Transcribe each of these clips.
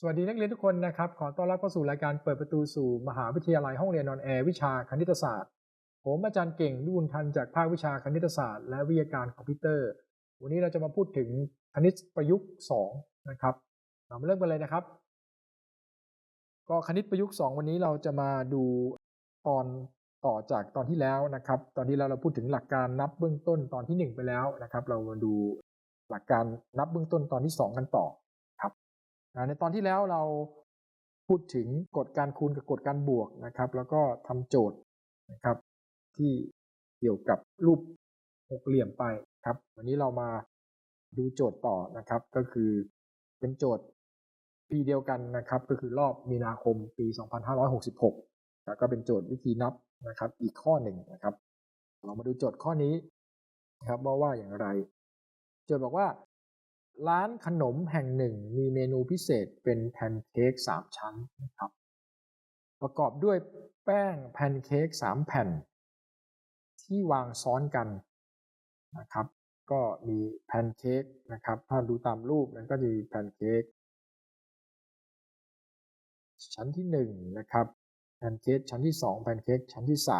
สวัสดีนักเรียนทุกคนนะครับ ขอต้อนรับเข้าสู่รายการเปิดประตูสู่มหาวิทยาลัยห้องเรียนนอนแอร์วิชาคณิตศาสตร์ ผมอาจารย์เก่งดุลทันจากภาควิชาคณิตศาสตร์ และวิทยาการคอมพิวเตอร์ วันนี้เราจะมาพูดถึงคณิตประยุกต์2นะครับเรามาเริ่มกันเลยนะครับ ก็คณิตประยุกต์ 2 วันนี้เราจะมาดูตอนต่อจากตอนที่แล้วนะครับ ตอนที่แล้วเราพูดถึงหลักการนับเบื้องต้นตอนที่ 1 ไปแล้วนะครับ เรามาดูหลักการนับเบื้องต้นตอนที่ 2 กันต่อ ในตอนที่แล้วเราพูดถึงกฎการคูณกับกฎการบวกนะครับ แล้วก็ทำโจทย์นะครับ ที่เกี่ยวกับรูปหกเหลี่ยมไปครับ วันนี้เรามาดูโจทย์ต่อนะครับ ก็คือเป็นโจทย์ปีเดียวกันนะครับ ก็คือรอบมีนาคมปี 2566 แล้วก็เป็นโจทย์วิธีนับนะครับ อีกข้อหนึ่งนะครับ เรามาดูโจทย์ข้อนี้นะครับว่าว่าอย่างไร โจทย์บอกว่า ร้านขนมแห่งหนึ่งมีเมนูพิเศษเป็นแพนเค้กสามชั้นนะครับประกอบด้วยแป้งแพนเค้กสามแผ่น ที่วางซ้อนกันนะครับ ก็มีแพนเค้กนะครับถ้าดูตามรูปนั้นก็จะมีแพนเค้กชั้นที่หนึ่งนะครับแพนเค้กชั้นที่2แพนเค้กชั้นที่3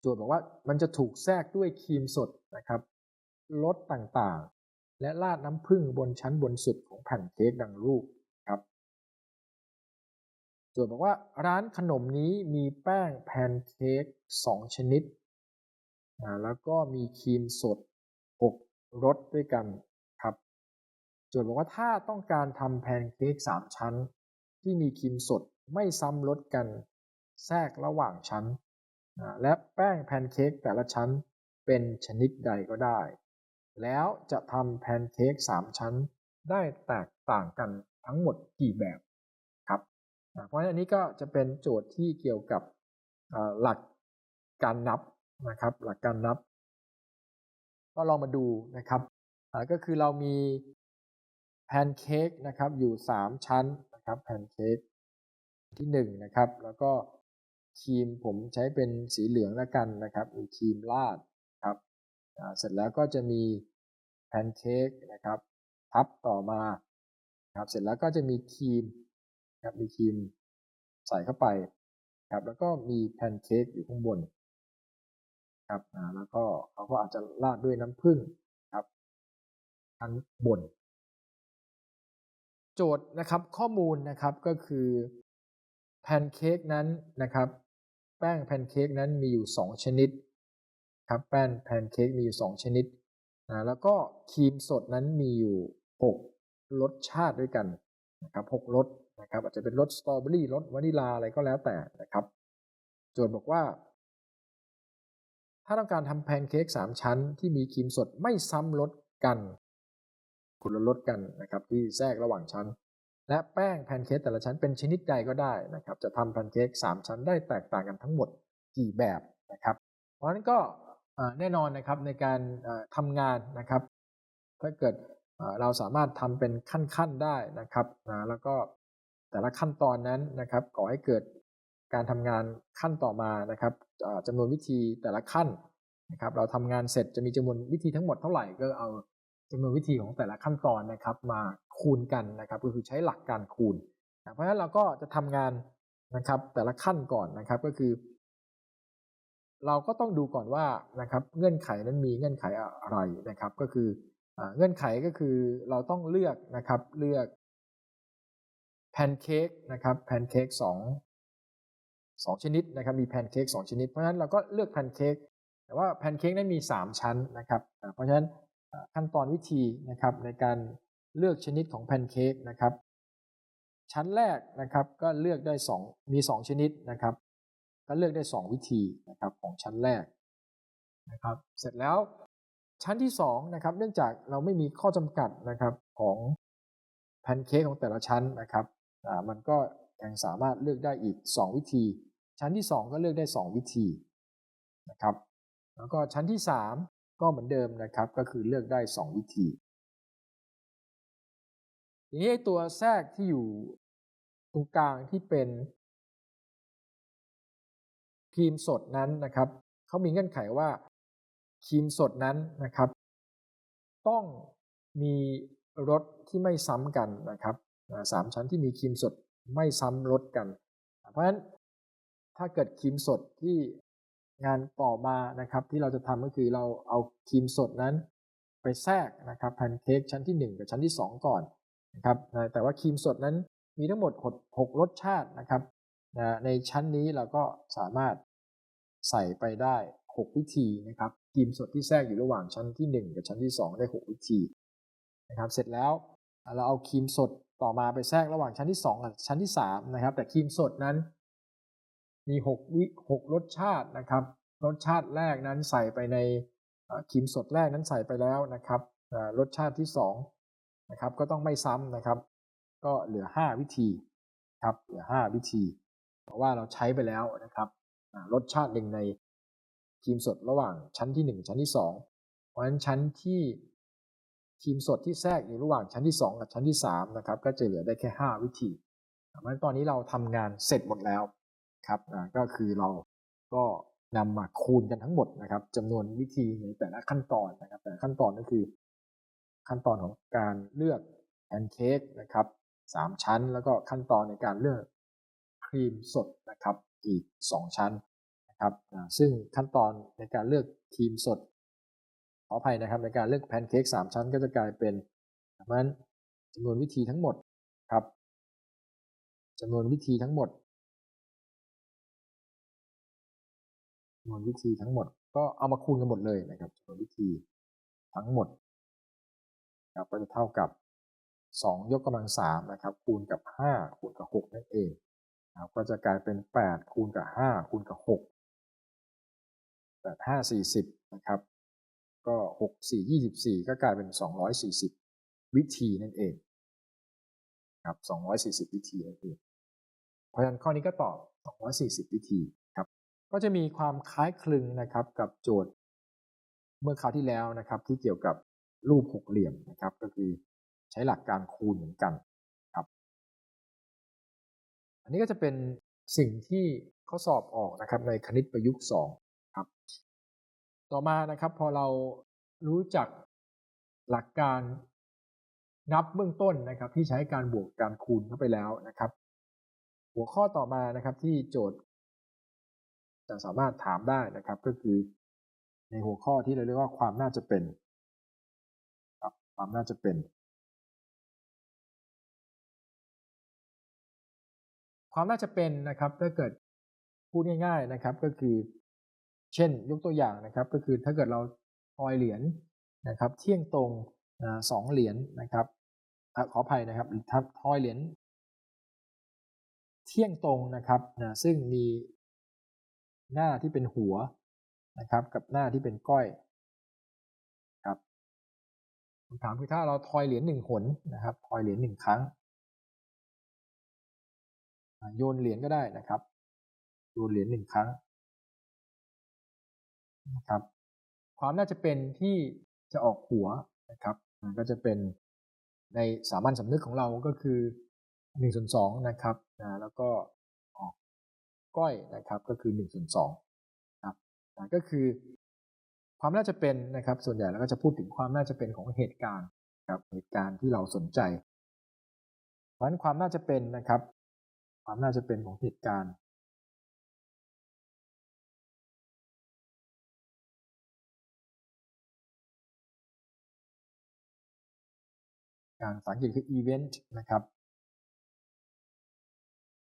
โจทย์บอกว่ามันจะถูกแทรกด้วยครีมสด นะครับรสต่างๆ และราดน้ำผึ้งบนชั้นบนสุดของแผ่นเค้กดังรูปครับโจทย์บอกว่าร้านขนมนี้มีแป้งแพนเค้ก2 ชนิดแล้วก็มีครีมสด 6รสด้วยกันครับโจทย์บอกว่าถ้าต้องการทำแพนเค้กสามชั้น ที่มีครีมสดไม่ซ้ำลดกันแทรกระหว่างชั้น และแป้งแพนเค้กแต่ละชั้น เป็นชนิดใดก็ได้ แล้วจะทำแพนเค้กสามชั้นได้แตกต่างกันทั้งหมดกี่แบบครับ เพราะฉะนั้นอันนี้ก็จะเป็นโจทย์ที่เกี่ยวกับหลักการนับนะครับ หลักการนับ ก็ลองมาดูนะครับก็คือเรามีแพนเค้กนะครับอยู่ 3 ชั้นนะครับแพนเค้กที่1นะครับ แล้วก็ครีมผมใช้เป็นสีเหลืองแล้วกันนะครับมีครีมราด เสร็จแล้วก็จะมีแพนเค้กนะครับทับต่อมาครับเสร็จแล้วก็จะมีครีมครับมีครีมใส่เข้าไปครับแล้วก็มีแพนเค้กอยู่ข้างบนครับแล้วก็เขาก็อาจจะราดด้วยน้ำผึ้งครับชั้นบน โจทย์นะครับข้อมูลนะครับก็คือแพนเค้กนั้นนะครับ แป้งแพนเค้กนั้นมีอยู่ 2 ชนิด ครับแป้งแพนเค้กมีอยู่ 2 ชนิดนะแล้วก็ครีมสดนั้นมีอยู่ 6 รสชาติด้วยกันนะครับ6รสนะครับอาจจะเป็นรสสตรอเบอรี่รสวานิลาอะไรก็แล้วแต่นะครับ โจทย์บอกว่า ถ้าต้องการทำแพนเค้ก3 ชั้น ที่มีครีมสดไม่ซ้ำรสกันคุณลดกันนะครับที่แทรกระหว่างชั้น และแป้งแพนเค้กแต่ละชั้นเป็นชนิดใดก็ได้นะครับ จะทำแพนเค้ก3 ชั้นได้แตกต่างกันทั้งหมดกี่แบบนะครับ เพราะฉะนั้นก็ แน่นอนนะครับในการทำงานนะครับ ถ้าเกิดเราสามารถทำเป็นขั้นๆได้นะครับแล้วก็แต่ละขั้นตอนนั้นนะครับก่อให้เกิดการทำงานขั้นต่อมานะครับจำนวนวิธีแต่ละขั้นนะครับ เราทำงานเสร็จจะมีจำนวนวิธีทั้งหมดเท่าไหร่ก็เอาจำนวนวิธีของแต่ละขั้นตอนนะครับ มาคูณกันนะครับก็คือใช้หลักการคูณ เพราะฉะนั้นเราก็จะทำงานนะครับแต่ละขั้นก่อนนะครับก็คือ เราก็ต้องดูก่อนว่านะครับเงื่อนไขนั้นมีเงื่อนไขอะไรนะครับ ก็คือเงื่อนไขก็คือเราต้องเลือกนะครับเลือกแพนเค้กนะครับแพนเค้กสองสองชนิดนะครับมีแพนเค้กสองชนิด เพราะฉะนั้นเราก็เลือกแพนเค้กแต่ว่าแพนเค้กนั้นมี 3 ชั้นนะครับ เพราะฉะนั้นขั้นตอนวิธีนะครับในการเลือกชนิดของแพนเค้กนะครับชั้นแรกนะครับก็เลือกได้ 2 มี 2 ชนิดนะครับ ก็เลือกได้ 2 วิธีนะครับของชั้นแรกนะครับ เสร็จแล้วชั้นที่2นะครับ เนื่องจากเราไม่มีข้อจำกัดนะครับของแพนเค้กของแต่ละชั้นนะครับมันก็ยังสามารถเลือกได้อีก 2 วิธี ชั้นที่ 2 ก็เลือกได้ 2 วิธีนะครับ แล้วก็ชั้นที่ 3 ก็เหมือนเดิมนะครับ ก็คือเลือกได้ 2 วิธีทีนี้ตัวแทรกที่อยู่ตรงกลางที่เป็น รีมสดนั้นนะครับเขามีเงื่อนไขว่าครีมสดนั้นนะครับ ต้องมีรสที่ไม่ซ้ำกันนะครับสามชั้นที่มีครีมสดไม่ซ้ำรสกัน เพราะฉะนั้นถ้าเกิดครีมสดที่งานต่อมานะครับ ที่เราจะทำก็คือเราเอาครีมสดนั้น ไปแทรกนะครับแพนเค้กชั้นที่ 1 กับชั้นที่ 2 ก่อนนะครับแต่ว่าครีมสดนั้นมีทั้งหมด 6 รสชาตินะครับในชั้นนี้เราก็สามารถ ใส่ไปได้ 6 วิธีนะครับครีมสดที่แทรกอยู่ระหว่างชั้นที่ 1 กับชั้นที่ 2 ได้ 6 วิธีนะครับเสร็จแล้วเราเอาครีมสดต่อมาไปแทรกระหว่างชั้นที่2กับชั้นที่3นะครับแต่ครีมสดนั้น มี6วิ6รสชาตินะครับรสชาติแรกนั้นใส่ไปในครีมสดแรกนั้นใส่ไปแล้วนะครับรสชาติที่2นะครับก็ต้องไม่ซ้ำนะครับ ก็เหลือ 5 วิธีครับเหลือ 5 วิธี เพราะว่าเราใช้ไปแล้วนะครับ รสชาติหนึ่งในครีมสดระหว่างชั้นที่ 1 ชั้นที่ 2 เพราะฉะนั้นชั้นที่ครีมสดที่แทรกอยู่ระหว่างชั้นที่ 2 กับชั้นที่3นะครับก็จะเหลือได้แค่ 5 วิธีเพราะฉะนั้นตอนนี้เราทำงานเสร็จหมดแล้วครับก็คือเราก็นำมาคูณกันทั้งหมดนะครับจำนวนวิธีในแต่ละขั้นตอนนะครับแต่ขั้นตอนก็คือ ขั้นตอนของการเลือกแพนเค้กนะครับสามชั้น แล้วก็ขั้นตอนในการเลือกครีมสดนะครับ อีก 2 ชั้นนะครับซึ่งขั้นตอนในการเลือกครีมสดขออภัยนะครับในการเลือกแพนเค้กสามชั้นก็จะกลายเป็นดังนั้นจำนวนวิธีทั้งหมดครับจำนวนวิธีทั้งหมดจำนวนวิธีทั้งหมด ก็เอามาคูณกันหมดเลยนะครับจำนวนวิธีทั้งหมดครับก็จะเท่ากับ 2 ยกกำลัง3นะครับคูณกับ 5 คูณกับ 6 นั่นเอง นะครับก็จะกลายเป็น 8 คูณกับ 5 คูณกับ 6 8 5 40 นะครับ ก็ 6 4 24 ก็กลายเป็น 240 วิธีนั่นเองครับ240 วิธีนั่นเอง เพราะฉะนั้นข้อนี้ก็ตอบ 240 วิธีครับ ก็จะมีความคล้ายคลึงนะครับกับโจทย์เมื่อคราวที่แล้วนะครับที่เกี่ยวกับรูปหกเหลี่ยมนะครับ ก็คือใช้หลักการคูณเหมือนกัน อันนี้ก็จะเป็นสิ่งที่ข้อสอบออกนะครับในคณิตประยุกต์2ครับ ต่อมานะครับพอเรารู้จักหลักการนับเบื้องต้นนะครับ ที่ใช้การบวกการคูณเข้าไปแล้วนะครับ หัวข้อต่อมานะครับที่โจทย์ จะสามารถถามได้นะครับ ก็คือในหัวข้อที่เราเรียกว่าความน่าจะเป็นครับความน่าจะเป็น ความน่าจะเป็นนะครับถ้าเกิดพูดง่ายๆนะครับก็คือ เช่นยกตัวอย่างนะครับ ก็คือถ้าเกิดเราทอยเหรียญนะครับ เที่ยงตรงสองเหรียญนะครับขออภัยนะครับทับทอยเหรียญเที่ยงตรงนะครับนะซึ่งมีหน้าที่เป็นหัวนะครับ กับหน้าที่เป็นก้อยครับคำถามคือถ้าเราทอยเหรียญหนึ่งหนนะครับ ทอยเหรียญหนึ่งครั้ง โยนเหรียญก็ได้นะครับโยนเหรียญหนึ่งครั้งนะครับ ความน่าจะเป็นที่จะออกหัวนะครับก็จะเป็นในสามัญสำนึกของเราก็คือ1ส่วน2นะครับนะแล้วก็ออกก้อยนะครับก็คือ1ส่วน2ครับนะก็คือความน่าจะเป็นนะครับ ส่วนใหญ่เราก็จะพูดถึงความน่าจะเป็นของเหตุการณ์ครับเหตุการณ์ที่เราสนใจเพราะฉะนั้นความน่าจะเป็นนะครับ ความน่าจะเป็นของเหตุการณ์การภาษาอังกฤษคือ event นะครับ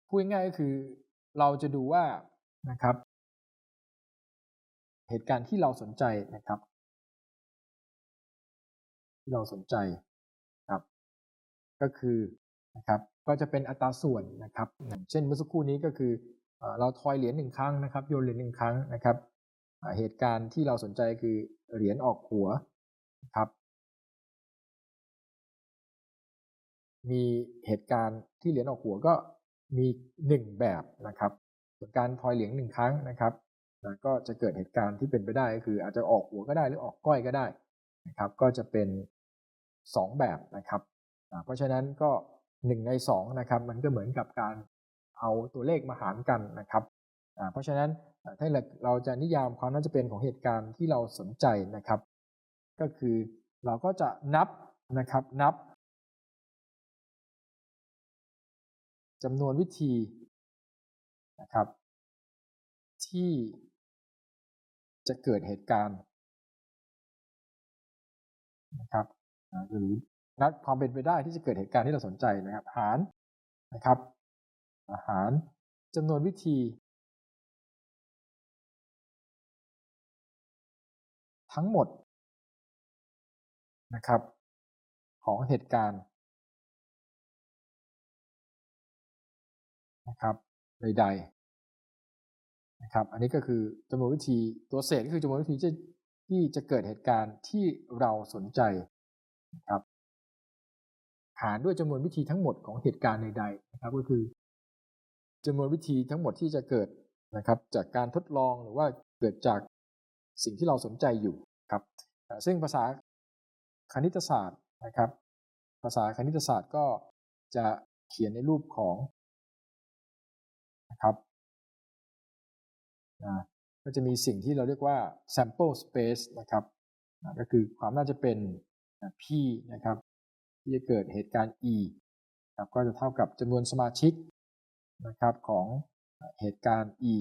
พูดง่ายก็คือเราจะดูว่านะครับ เหตุการณ์ที่เราสนใจนะครับ ที่เราสนใจครับ ก็คือ นะครับก็จะเป็นอัตราส่วนนะครับ เช่นเมื่อสักครู่นี้ก็คือเราทอยเหรียญหนึ่งครั้งนะครับโยนเหรียญหนึ่งครั้งนะครับเหตุการณ์ที่เราสนใจคือเหรียญออกหัวนะครับ มีเหตุการณ์ที่เหรียญออกหัวก็มี1แบบนะครับส่วนการทอยเหรียญหนึ่งครั้งนะครับนะก็จะเกิดเหตุการณ์ที่เป็นไปได้ก็คือ อาจจะออกหัวก็ได้หรือออกก้อยก็ได้นะครับ ก็จะเป็น 2 แบบนะครับเพราะฉะนั้นก็ หนึ่งในสองนะครับมันก็เหมือนกับการเอาตัวเลขมาหารกันนะครับเพราะฉะนั้นถ้าเราจะนิยามความน่าจะเป็นของเหตุการณ์ที่เราสนใจนะครับ ก็คือเราก็จะนับนะครับนับจำนวนวิธีนะครับ ที่จะเกิดเหตุการณ์นะครับหรือ นัดความเป็นไปได้ที่จะเกิดเหตุการณ์ที่เราสนใจนะครับ หารนะครับหารจำนวนวิธี ทั้งหมดนะครับ ของเหตุการณ์นะครับใดๆนะครับ อันนี้ก็คือจำนวนวิธีตัวเศษก็คือจำนวนวิธีที่ที่จะเกิดเหตุการณ์ที่เราสนใจนะครับ หารด้วยจำนวนวิธีทั้งหมดของเหตุการณ์ใดๆนะครับก็คือจำนวนวิธีทั้งหมดที่จะเกิดนะครับ จากการทดลองหรือว่าเกิดจากสิ่งที่เราสนใจอยู่ครับซึ่งภาษาคณิตศาสตร์นะครับ ภาษาคณิตศาสตร์ก็จะเขียนในรูปของนะครับก็จะมีสิ่งที่เราเรียกว่า sample space นะครับก็คือความน่าจะเป็น p นะครับ ที่จะเกิดเหตุการณ์ e ครับก็จะเท่ากับจำนวนสมาชิกนะครับของเหตุการณ์ e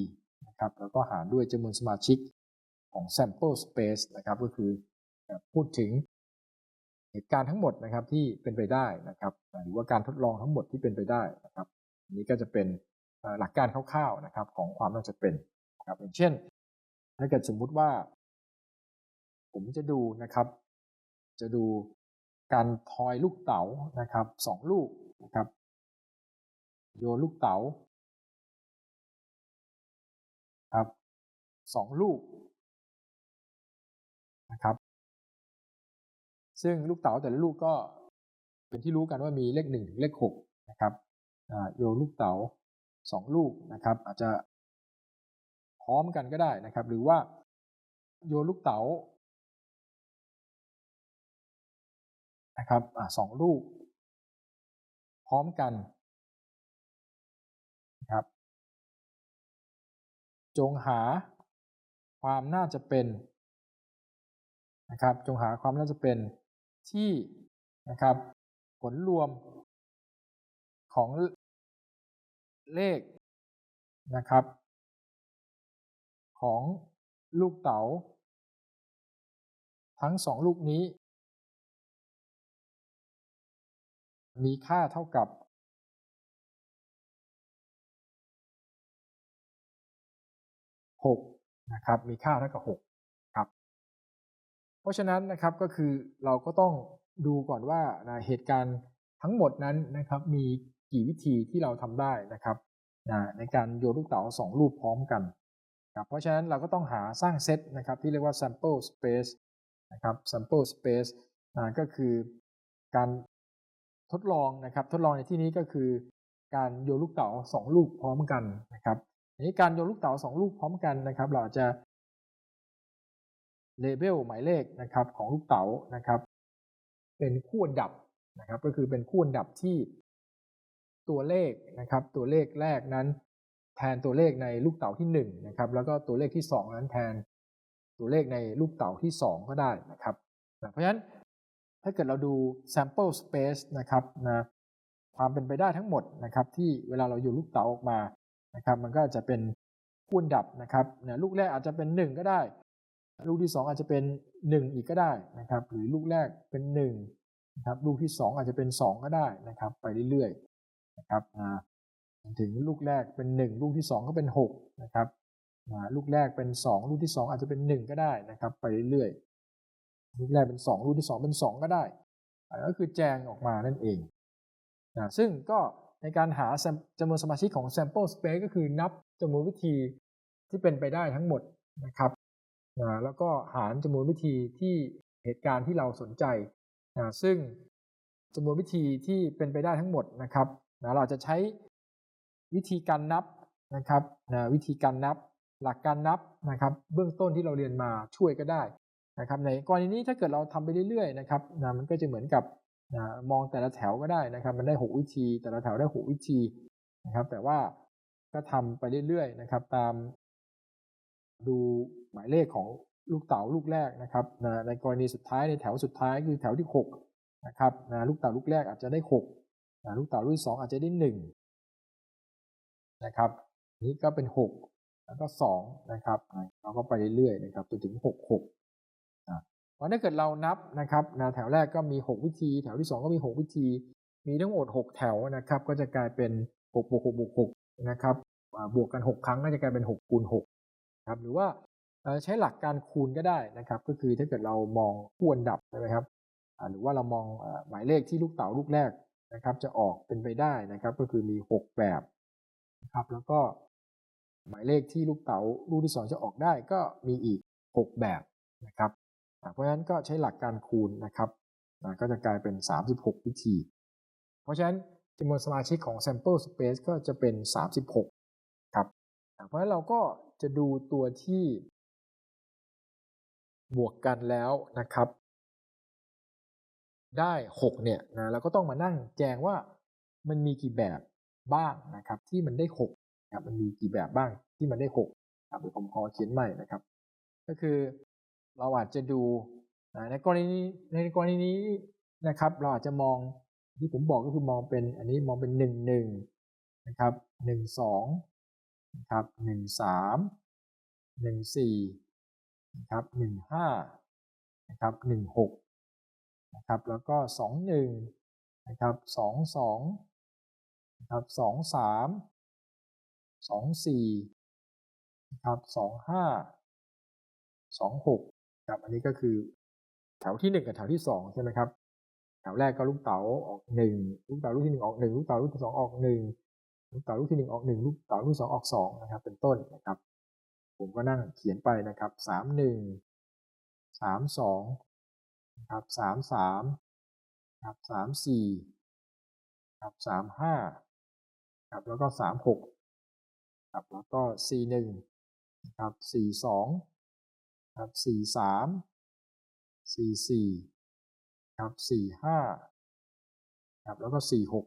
นะครับแล้วก็หารด้วยจำนวนสมาชิกของ sample space นะครับก็คือพูดถึงเหตุการณ์ทั้งหมดนะครับที่เป็นไปได้นะครับหรือว่าการทดลองทั้งหมดที่เป็นไปได้นะครับอันนี้ก็จะเป็นหลักการคร่าวๆนะครับของความน่าจะเป็นนะครับอย่างเช่น ถ้าเกิดสมมุติว่า ผมจะดูนะครับ จะดู การทอยลูกเต๋านะครับสองลูกนะครับ โยนลูกเต๋าครับสองลูกนะครับ ซึ่งลูกเต๋าแต่ละลูกก็เป็นที่รู้กันว่ามีเลขหนึ่งถึงเลขหกนะครับโยนลูกเต๋าสองลูกนะครับ อาจจะพร้อมกันก็ได้นะครับ หรือว่าโยนลูกเต๋า นะครับอสองลูก พร้อมกันนะครับ จงหาความน่าจะเป็นนะครับ จงหาความน่าจะเป็นที่นะครับ ผลรวมของเลขนะครับ ของลูกเต๋า ทั้งสองลูกนี้ มีค่าเท่ากับ6นะครับ มีค่าเท่ากับ6ครับ เพราะฉะนั้นนะครับก็คือเราก็ต้องดูก่อนว่าเหตุการณ์ทั้งหมดนั้นนะครับมีกี่วิธีที่เราทำได้นะครับในการโยนลูกเต๋าสองลูกพร้อมกันครับเพราะฉะนั้นเราก็ต้องหาสร้างเซตนะครับที่เรียกว่า sample space นะครับ sample space ก็คือการ ทดลองนะครับ ทดลองในที่นี้ก็คือ การโยนลูกเต๋าสองลูกพร้อมกันนะครับอันนี้การโยนลูกเต๋าสองลูกพร้อมกันนะครับ เราจะเลเบลหมายเลขนะครับ ของลูกเต๋านะครับ เป็นคู่อันดับนะครับ ก็คือเป็นคู่อันดับที่ตัวเลขนะครับ ตัวเลขแรกนั้น แทนตัวเลขในลูกเต๋าที่1นะครับ แล้วก็ตัวเลขที่ 2 นั้นแทนตัวเลขในลูกเต๋าที่ 2 ก็ได้นะครับ เพราะฉะนั้น ถ้าเกิดเราดู sample space นะครับนะความเป็นไปได้ทั้งหมดนะครับ ที่เวลาเราอยู่ลูกเต๋าออกมานะครับ มันก็จะเป็นคูณดับนะครับนะลูกแรกอาจจะเป็น 1 ก็ได้ ลูกที่ 2 อาจจะเป็น 1 อีกก็ได้นะครับ หรือลูกแรกเป็น1นะครับลูกที่ 2 อาจจะเป็น 2 ก็ได้นะครับ ไปเรื่อยๆนะครับถึงลูกแรกเป็น 1 ลูกที่ 2 ก็เป็น6นะครับลูกแรกเป็น 2 ลูกที่ 2 อาจจะเป็น 1 ก็ได้นะครับ ไปเรื่อย ลูกแรกเป็น 2 ลูกที่ 2 เป็น 2 ก็ได้ก็คือแจงออกมานั่นเองนะซึ่งก็ในการหาจำนวนสมาชิกของ sample space ก็คือนับจำนวนวิธีที่เป็นไปได้ทั้งหมดนะครับนะแล้วก็หารจำนวนวิธีที่เหตุการณ์ที่เราสนใจนะซึ่งจำนวนวิธีที่เป็นไปได้ทั้งหมดนะครับนะเราจะใช้วิธีการนับนะครับนะวิธีการนับ หลักการนับนะครับ เบื้องต้นที่เราเรียนมาช่วยก็ได้ นะครับในกรณีนี้ถ้าเกิดเราทำไปเรื่อยๆนะครับนะมันก็จะเหมือนกับนะมองแต่ละแถวก็ได้นะครับ มันได้ 6 วิธี แต่ละแถวได้ 6 วิธีนะครับ แต่ว่าก็ทำไปเรื่อยๆนะครับ ตามดูหมายเลขของลูกเต๋าลูกแรกนะครับนะในกรณีสุดท้ายในแถวสุดท้ายคือแถวที่ 6 นะครับนะลูกเต๋าลูกแรกอาจจะได้6นะลูกเต๋าลูกที่2อาจจะได้1นะครับ นี้ก็เป็น 6 แล้วก็2นะครับเราก็ไปเรื่อยๆนะครับจนถึง 6 6 นะวันถ้าเกิดเรานับนะครับนะแถวแรกก็มี 6 วิธี แถวที่ 2 ก็มี 6 วิธี มีทั้งหมด 6 แถวนะครับ ก็จะกลายเป็น6บวก6บวก6นะครับบวกกัน 6 ครั้งก็จะกลายเป็น6คูณ6ครับหรือว่าใช้หลักการคูณก็ได้นะครับ ก็คือถ้าเกิดเรามองคู่อันดับใช่ไหมครับหรือว่าเรามองหมายเลขที่ลูกเต๋าลูกแรกนะครับ จะออกเป็นไปได้นะครับ ก็คือมี 6 แบบนะครับ แล้วก็หมายเลขที่ลูกเต๋าลูกที่ 2 จะออกได้ก็มีอีก 6 แบบนะครับ เพราะฉะนั้นก็ใช้หลักการคูณนะครับก็จะกลายเป็น 36 วิธี เพราะฉะนั้นจำนวนสมาชิกของ sample space ก็จะเป็น 36 ครับ เพราะฉะนั้นเราก็จะดูตัวที่บวกกันแล้วนะครับ ได้ 6 เนี่ยนะเราก็ต้องมานั่งแจงว่ามันมีกี่แบบบ้างนะครับ ที่มันได้6นะครับมันมีกี่แบบบ้างที่มันได้6ครับเดี๋ยวผมขอเขียนใหม่นะครับ ก็คือ เราอาจจะดูในกรณีในกรณีนี้นะครับเราอาจจะมองที่ผมบอกก็คือมองเป็นอันนี้มองเป็นหนึ่งหนึ่งนะครับหนึ่งสองนะครับหนึ่งสามหนึ่งสี่นะครับหนึ่งห้านะครับหนึ่งหกนะครับแล้วก็สองหนึ่งนะครับสองสองนะครับสองสามสองสี่นะครับสองห้าสองหก ครับ อันนี้ก็คือแถวที่ 1 กับแถวที่2ใช่ไหมครับ แถวแรกก็ลูกเต๋าออก1ลูกเต๋าลูกที่1ออก1ลูกเต๋าลูกที่2ออก1ลูกเต๋าลูกที่1ออก1ลูกเต๋าลูกที่2ออก2นะครับ เป็นต้นนะครับ ผมก็นั่งเขียนไปนะครับ3 1 3 2นะครับ3 3ครับ3 4ครับ3 5ครับแล้วก็ 3 6ครับแล้วก็ 4 1นะครับ4 2 ครับ4 3 4 4ครับ4 5ครับแล้วก็4 6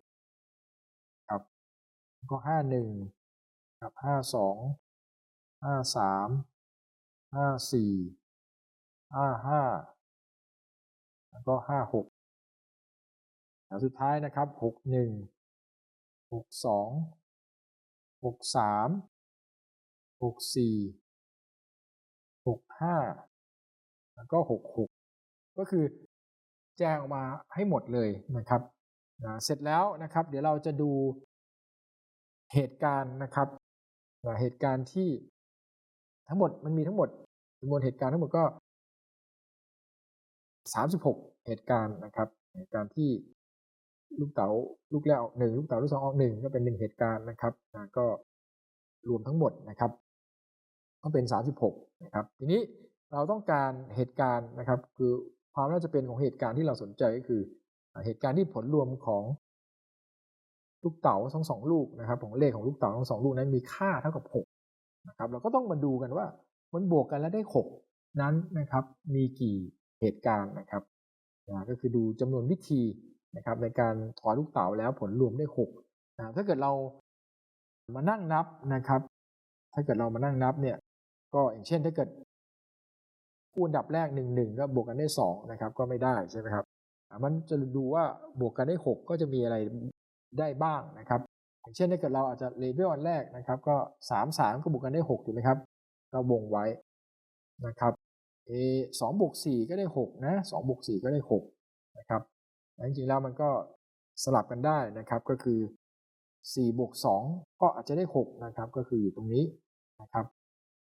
ครับแล้วก็5 1ครับ5 2 5 3 5 4 5 5แล้วก็5 6แถวสุดท้ายนะครับ6 1 6 2 6 3 6 4 6 5แล้วก็6 6ก็คือแจ้งออกมาให้หมดเลยนะครับนะเสร็จแล้วนะครับ เดี๋ยวเราจะดูเหตุการณ์นะครับนะเหตุการณ์ที่ทั้งหมดมันมีทั้งหมดจำนวนเหตุการณ์ทั้งหมดก็36เหตุการณ์นะครับ เหตุการณ์ที่ลูกเต๋าลูกแรกออกหนึ่งลูกเต๋าลูกสองออกหนึ่งก็เป็นหนึ่งเหตุการณ์นะครับนะก็รวมทั้งหมดนะครับ ก็เป็น 36นะครับทีนี้เราต้องการเหตุการณ์นะครับ คือความน่าจะเป็นของเหตุการณ์ที่เราสนใจก็คือ เหตุการณ์ที่ผลรวมของลูกเต๋าทั้งสองลูกนะครับ ของเลขของลูกเต๋าทั้งสองลูกนั้นมีค่าเท่ากับ6นะครับเราก็ต้องมาดูกันว่ามันบวกกันแล้วได้ 6 นั้นนะครับมีกี่เหตุการณ์นะครับนะก็คือดูจำนวนวิธีนะครับในการถอยลูกเต๋าแล้วผลรวมได้6นะถ้าเกิดเรามานั่งนับนะครับ ถ้าเกิดเรามานั่งนับเนี่ย ก็อย่างเช่นถ้าเกิดคู่อันดับแรก1 1ก็บวกกันได้2นะครับก็ไม่ได้ใช่ไหมครับ มันจะดูว่าบวกกันได้6ก็จะมีอะไรได้บ้างนะครับ อย่างเช่นถ้าเกิดเราอาจจะเลเวลอันแรกนะครับ ก็3 3ก็บวกกันได้6ถูกไหมครับก็วงไว้นะครับเอสองบวกสี่ก็ได้หกนะสองบวกสี่ก็ได้หกนะครับจริงๆแล้วมันก็สลับกันได้นะครับก็คือสี่บวกสองก็อาจจะได้หกนะครับ ก็คืออยู่ตรงนี้นะครับ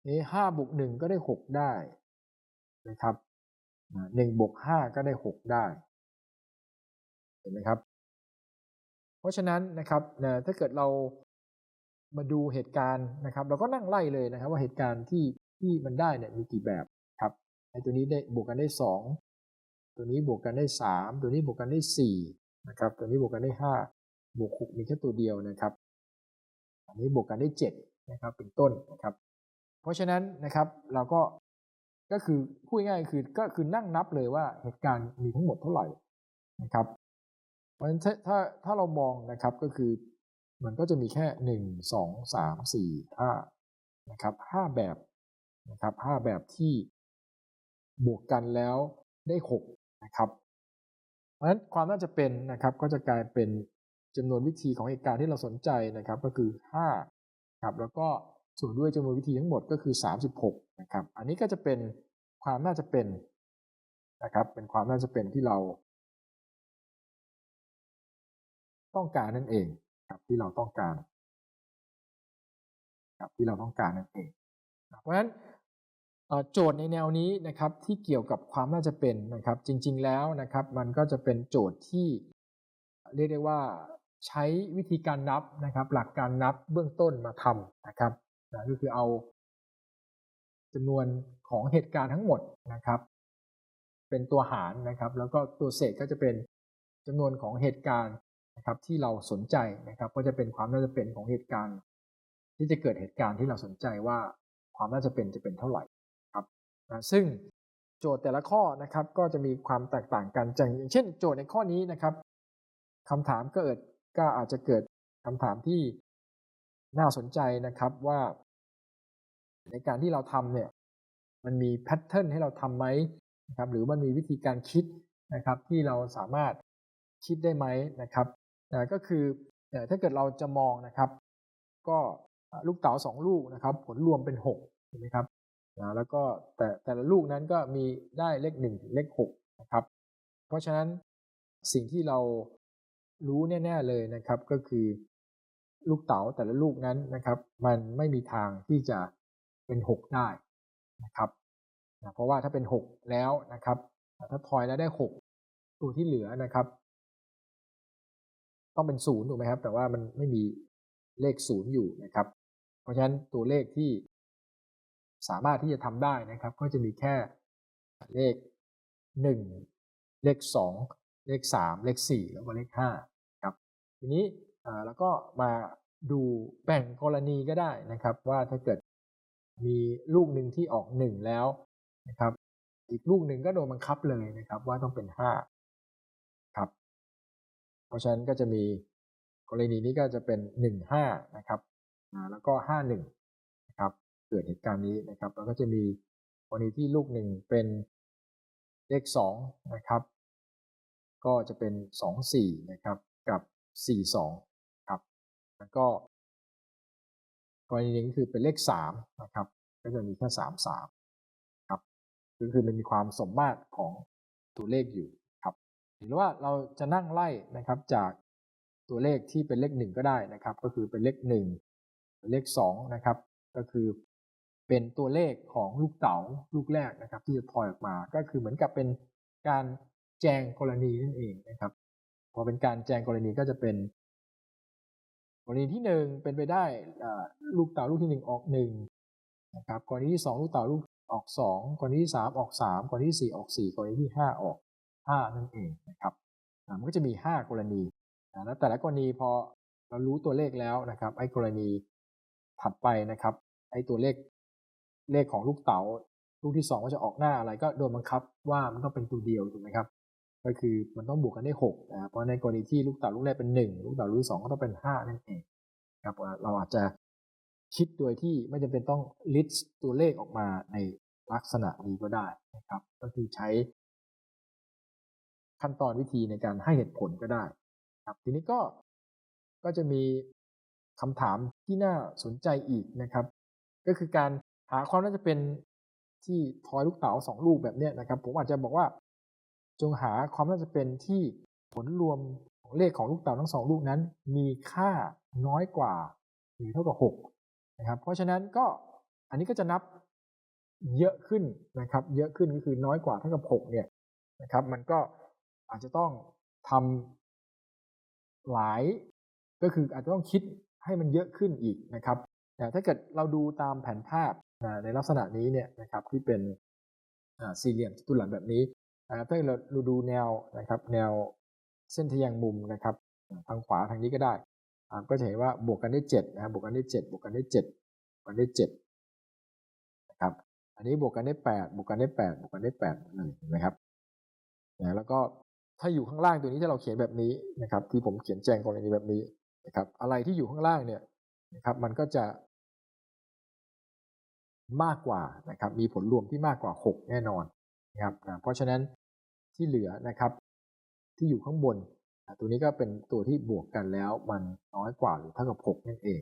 เอห้าบวกหนึ่งก็ได้หกได้นะครับหนึ่งบวกห้าก็ได้หกได้ เห็นไหมครับ เพราะฉะนั้นนะครับนะถ้าเกิดเรามาดูเหตุการณ์นะครับ เราก็นั่งไล่เลยนะครับ ว่าเหตุการณ์ที่ที่มันได้เนี่ยมีกี่แบบครับไอ้ตัวนี้ได้บวกกันได้2ตัวนี้บวกกันได้3ตัวนี้บวกกันได้4นะครับ ตัวนี้บวกกันได้5บวก6มีแค่ตัวเดียวนะครับ อันนี้บวกกันได้7นะครับ เป็นต้นนะครับ ราะฉะนั้นนะครับเราก็ก็คือพูดง่ายคือก็คือนั่งนับเลยว่าเหตุการณ์มีทั้งหมดเท่าไหร่นะครับ เพราะฉะนั้นถ้าถ้าเรามองนะครับก็คือมันก็จะมีแค่หนึ่งสองสามสี่ห้านะครับห้าแบบนะครับห้าแบบที่บวกกันแล้วได้หกนะครับเพราะฉะนั้นความน่าจะเป็นนะครับก็จะกลายเป็นจำนวนวิธีของเหตุการณ์ที่เราสนใจนะครับ ก็คือห้าครับแล้วก็ ส่วนด้วยจำนวนวิธีทั้งหมดก็คือ 36นะครับ อันนี้ก็จะเป็นความน่าจะเป็นนะครับ เป็นความน่าจะเป็นที่เรา ต้องการนั่นเองครับที่เราต้องการครับที่เราต้องการนั่นเอง เพราะฉะนั้นโจทย์ในแนวนี้นะครับที่เกี่ยวกับความน่าจะเป็นนะครับ จริง ๆแล้วนะครับ มันก็จะเป็นโจทย์ที่เรียกได้ว่าใช้วิธีการนับนะครับ หลักการนับเบื้องต้นมาทำนะครับ นะก็คือเอาจำนวนของเหตุการณ์ทั้งหมดนะครับ เป็นตัวหารนะครับ แล้วก็ตัวเศษก็จะเป็นจำนวนของเหตุการณ์นะครับที่เราสนใจนะครับก็จะเป็นความน่าจะเป็นของเหตุการณ์ ที่จะเกิดเหตุการณ์ที่เราสนใจว่าความน่าจะเป็นจะเป็นเท่าไหร่ครับนะซึ่งโจทย์แต่ละข้อนะครับ ก็จะมีความแตกต่างกันอย่างเช่น โจทย์ในข้อนี้นะครับคำถามก็เกิดก็อาจจะเกิดคำถามที่ น่าสนใจนะครับว่าในการที่เราทำเนี่ยมันมีแพทเทิร์นให้เราทำไหมนะครับหรือมันมีวิธีการคิดนะครับที่เราสามารถคิดได้ไหมนะครับก็คือถ้าเกิดเราจะมองนะครับ ก็ลูกเต๋าสองลูกนะครับ ผลรวมเป็น6ใช่ไหมครับแล้วก็แต่แต่ละลูกนั้นก็มีได้เลข1ถึงเลข6นะครับ เพราะฉะนั้นสิ่งที่เรารู้แน่ ๆเลยนะครับ ก็คือ ลูกเต๋าแต่ละลูกนั้นนะครับ มันไม่มีทางที่จะเป็น6ได้นะครับเพราะว่าถ้าเป็น6แล้วนะครับ ถ้าทอยแล้วได้6ตัวที่เหลือนะครับ ต้องเป็นศูนย์ถูกไหมครับ แต่ว่ามันไม่มีเลขศูนย์อยู่นะครับ เพราะฉะนั้นตัวเลขที่สามารถที่จะทำได้นะครับ ก็จะมีแค่เลข1เลข2เลข3เลข4แล้วก็เลข5ครับ ทีนี้ แล้วก็มาดูแบ่งกรณีก็ได้นะครับ ว่าถ้าเกิดมีลูกหนึ่งที่ออกหนึ่งแล้วนะครับ อีกลูกหนึ่งก็โดนบังคับเลยนะครับ ว่าต้องเป็นห้าครับ เพราะฉะนั้นก็จะมีกรณีนี้ก็จะเป็นหนึ่งห้านะครับแล้วก็ห้าหนึ่งนะครับ เกิดเหตุการณ์นี้นะครับ แล้วก็จะมีกรณีที่ลูกหนึ่งเป็นเลขสองนะครับ ก็จะเป็นสองสี่นะครับกับสี่สอง แล้วก็กรณีนี้ก็คือเป็นเลขสามนะครับ ก็จะมีแค่สามสามครับก็คือมันมีความสมมาตรของตัวเลขอยู่ครับหรือว่าเราจะนั่งไล่นะครับจากตัวเลขที่เป็นเลขหนึ่งก็ได้นะครับ ก็คือเป็นเลขหนึ่งเลขสองนะครับ ก็คือเป็นตัวเลขของลูกเต๋าลูกแรกนะครับ ที่จะทอยออกมา ก็คือเหมือนกับเป็นการแจงกรณีนั่นเองนะครับ พอเป็นการแจงกรณีก็จะเป็น กรณีที่หนึ่งเป็นไปได้ลูกเต่าลูกที่หนึ่งออกหนึ่งนะครับกรณีที่สองลูกเต่าลูกออกสองกรณีที่สามออกสามกรณีที่สี่ออกสี่กรณีที่ห้าออกห้านั่นเองนะครับมันก็จะมีห้ากรณีแล้วแต่ละกรณีพอเรารู้ตัวเลขแล้วนะครับไอ้กรณีถัดไปนะครับไอ้ตัวเลขเลขของลูกเต๋าลูกที่สองว่าจะออกหน้าอะไรก็โดนบังคับว่ามันต้องเป็นตัวเดียวถูกไหมครับ ก็คือมันต้องบวกกันได้6นะเพราะในกรณีที่ลูกเต่าลูกแรกเป็น 1 ลูกเต่าลูกที่2ก็ต้องเป็น5นั่นเองครับเราอาจจะคิดโดยที่ไม่จำเป็นต้องลิสต์ตัวเลขออกมาในลักษณะนี้ก็ได้นะครับ ก็คือใช้ ขั้นตอนวิธีในการให้เหตุผลก็ได้ ครับ ทีนี้ก็ก็จะมีคำถามที่น่าสนใจอีกนะครับ ก็คือการหาความน่าจะเป็นที่ทอยลูกเต๋าสองลูกแบบนี้นะครับ ผมอาจจะบอกว่า จงหาความน่าจะเป็นที่ผลรวมของเลขของลูกเต๋าทั้งสองลูกนั้น มีค่าน้อยกว่าหรือเท่ากับ6นะครับ เพราะฉะนั้นก็อันนี้ก็จะนับเยอะขึ้นนะครับ เยอะขึ้นก็คือน้อยกว่าเท่ากับ6เนี่ยนะครับ มันก็อาจจะต้องทำหลาย ก็คืออาจจะต้องคิดให้มันเยอะขึ้นอีกนะครับแต่ถ้าเกิดเราดูตามแผนภาพในลักษณะนี้เนี่ยนะครับที่เป็นสี่เหลี่ยมจัตุรัสแบบนี้ ถ้าเราดูแนวนะครับแนวเส้นทะแยงมุมนะครับทางขวาทางนี้ก็ได้ ก็จะเห็นว่าบวกกันได้7นะครับบวกกันได้ 7 บวกกันได้ 7 บวกกันได้7นะครับอันนี้บวกกันได้ 8 บวกกันได้ 8 บวกกันได้8เลยเห็นไหมครับนะแล้วก็ถ้าอยู่ข้างล่างตัวนี้ที่เราเขียนแบบนี้นะครับ ที่ผมเขียนแจงกรณีแบบนี้นะครับ อะไรที่อยู่ข้างล่างเนี่ยนะครับ มันก็จะมากกว่านะครับ มีผลรวมที่มากกว่า 6 แน่นอนนะครับเพราะฉะนั้น ที่เหลือนะครับ ที่อยู่ข้างบน ตัวนี้ก็เป็นตัวที่บวกกันแล้วมันน้อยกว่าหรือเท่ากับ 6 นั่นเอง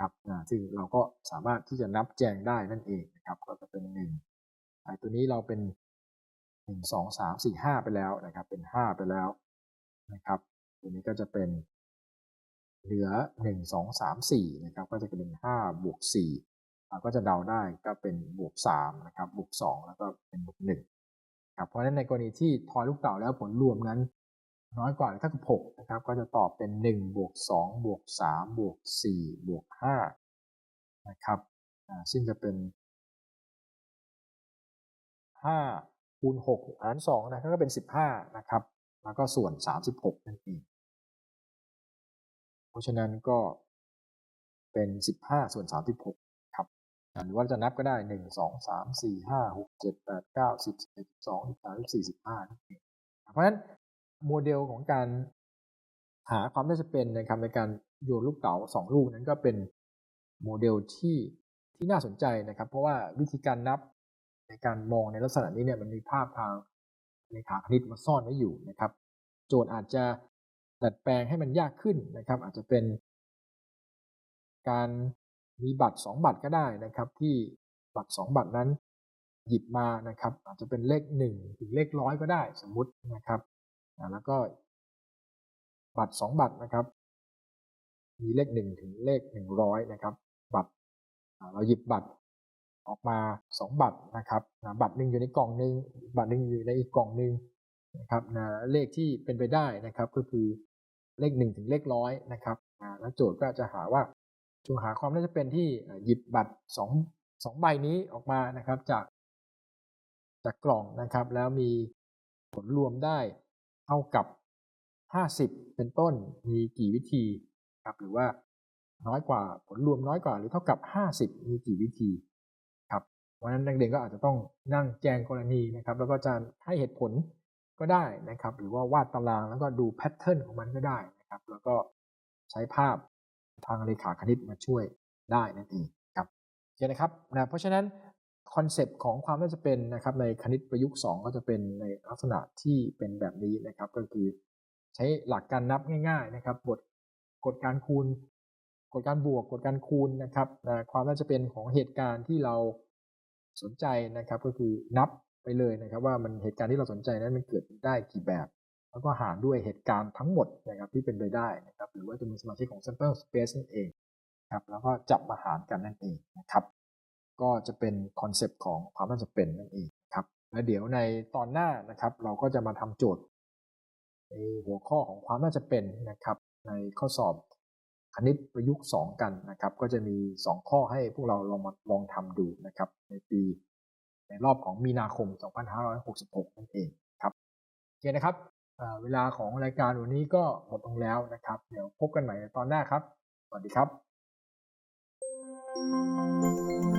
ครับซึ่งเราก็สามารถที่จะนับแจงได้นั่นเองนะครับ ก็จะเป็นหนึ่งไอ้ตัวนี้เราเป็นหนึ่งสองสามสี่ห้าไปแล้วนะครับ เป็นห้าไปแล้วนะครับ ตัวนี้ก็จะเป็นเหลือหนึ่งสองสามสี่นะครับ ก็จะเป็นห้าบวกสี่ก็จะเดาได้ก็เป็นบวกสามนะครับ บวกสองแล้วก็เป็นบวกหนึ่ง ครับเพราะฉะนั้นในกรณีที่ทอยลูกเต่าแล้วผลรวมนั้น น้อยกว่าหรือเท่ากับหกนะครับก็จะตอบเป็นหนึ่งบวกสองบวกสามบวกสี่บวกห้านะครับซึ่งจะเป็นห้าคูณหกหารสองนะครับก็เป็นสิบห้านะครับแล้วก็ส่วนสามสิบหกนั่นเองเพราะฉะนั้นก็เป็น 15 ส่วน 36ครับอ่า หรือว่าจะนับก็ได้1 2 3 4 5 6 7 8 9 10 11 12 13 14 15นั่นเองเพราะฉะนั้นโมเดลของการหาความน่าจะเป็นนะครับในการโยนลูกเต๋าสองลูกนั้นก็เป็นโมเดลที่ที่น่าสนใจนะครับ เพราะว่าวิธีการนับในการมองในลักษณะนี้เนี่ยมันมีภาพทางเลขาคณิตมาซ่อนไว้อยู่นะครับ โจทย์อาจจะดัดแปลงให้มันยากขึ้นนะครับ อาจจะเป็นการ มีบัตร 2 บัตรก็ได้นะครับ ที่บัตร 2 บัตรนั้นหยิบมานะครับ อาจจะเป็นเลข 1 ถึงเลขร้อยก็ได้สมมุตินะครับแล้วก็บัตร 2 บัตรนะครับ มีเลข 1 ถึงเลข 100 นะครับ บัตรเราหยิบบัตรออกมา 2 บัตรนะครับบัตรหนึ่งอยู่ในกล่องหนึ่งบัตรหนึ่งอยู่ในอีกกล่องหนึ่งนะครับนะเลขที่เป็นไปได้นะครับก็คือเลข 1 ถึงเลขร้อยนะครับแล้วโจทย์ก็จะหาว่า จงหาความน่าจะเป็นที่หยิบบัตรสองสองใบนี้ออกมานะครับจากจากกล่องนะครับ แล้วมีผลรวมได้เท่ากับ 50 เป็นต้นมีกี่วิธีครับหรือว่าน้อยกว่าผลรวมน้อยกว่าหรือเท่ากับ 50 มีกี่วิธีครับเพราะฉะนั้นนักเรียนก็อาจจะต้องนั่งแจงกรณีนะครับ แล้วก็จะให้เหตุผลก็ได้นะครับ หรือว่าวาดตารางแล้วก็ดูแพทเทิร์นของมันก็ได้นะครับ แล้วก็ใช้ภาพ ทางเลขาคณิตมาช่วยได้นั่นเองครับโอเคนะครับนะเพราะฉะนั้นคอนเซปต์ของความน่าจะเป็นนะครับในคณิตประยุกต์ 2 ก็จะเป็นในลักษณะที่เป็นแบบนี้นะครับ ก็คือใช้หลักการนับง่ายๆนะครับบทกฎการคูณ กฎการบวกกฎการคูณนะครับนะความน่าจะเป็นของเหตุการณ์ที่เราสนใจนะครับ ก็คือนับไปเลยนะครับ ว่ามันเหตุการณ์ที่เราสนใจนั้นมันเกิดได้กี่แบบ แล้วก็หารด้วยเหตุการณ์ทั้งหมดนะครับที่เป็นไปได้นะครับหรือว่าจำนวนสมาชิกของ sample space นั่นเองครับแล้วก็จับมาหารกันนั่นเองนะครับก็จะเป็นคอนเซปต์ของความน่าจะเป็นนั่นเองครับและเดี๋ยวในตอนหน้านะครับเราก็จะมาทำโจทย์ในหัวข้อของความน่าจะเป็นนะครับในข้อสอบคณิตประยุกต์ 2 กันนะครับ ก็จะมี 2 ข้อให้พวกเราลองมาลองทำดูนะครับ ในปีในรอบของมีนาคม 2566 นั่นเองครับโอเคนะครับ เวลาของรายการวันนี้ก็หมดลงแล้วนะครับ เดี๋ยวพบกันใหม่ตอนหน้าครับ สวัสดีครับ